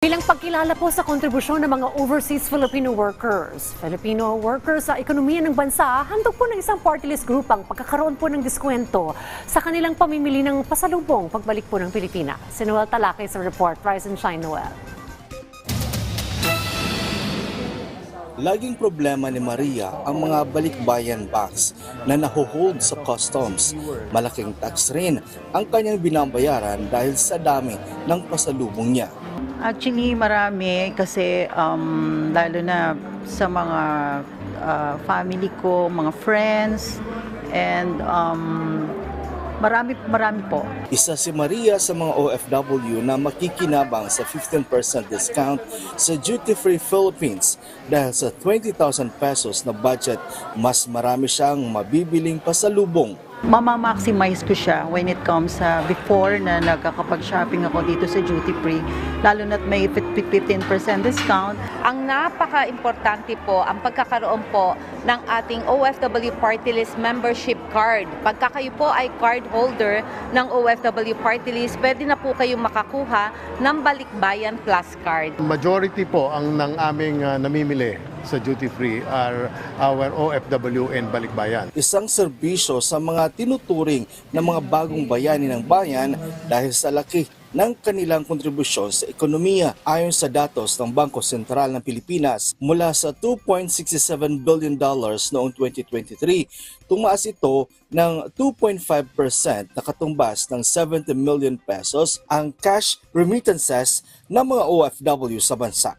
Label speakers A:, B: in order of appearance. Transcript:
A: Bilang pagkilala po sa kontribusyon ng mga overseas Filipino workers, Filipino workers sa ekonomiya ng bansa, handog po ng isang party list group ang pagkakaroon po ng diskwento sa kanilang pamimili ng pasalubong pagbalik po ng Pilipinas. Si Noel Talakay sa report. Rise and shine, Noel.
B: Laging problema ni Maria ang mga balikbayan box na nahuhold sa customs. Malaking tax rin ang kanyang binabayaran dahil sa dami ng pasalubong niya.
C: Actually, marami kasi um, lalo na sa mga uh, family ko, mga friends, and um, marami, marami po.
B: Isa si Maria sa mga OFW na makikinabang sa 15% discount sa Duty Free Philippines dahil sa 20,000 pesos na budget, mas marami siyang mabibiling pasalubong.
C: Mama-maximize ko siya when it comes sa before na nagkakapag-shopping ako dito sa duty free, lalo na't may 15% discount.
D: ang napaka-importante po ang pagkakaroon po ng ating OFW Party List membership card. Pagka kayo po ay card holder ng OFW Party List, pwede na po kayong makakuha ng Balikbayan Plus card.
E: Majority po ang ng aming ah, namimili sa duty free are our OFW and Balikbayan.
B: Isang serbisyo sa mga tinuturing ng mga bagong bayani ng bayan dahil sa laki ng kanilang kontribusyon sa ekonomiya. Ayon sa datos ng Bangko Sentral ng Pilipinas, mula sa 2.67 billion dollars noong 2023, tumaas ito ng 2.5% na katumbas ng 70 million pesos ang cash remittances ng mga OFW sa bansa.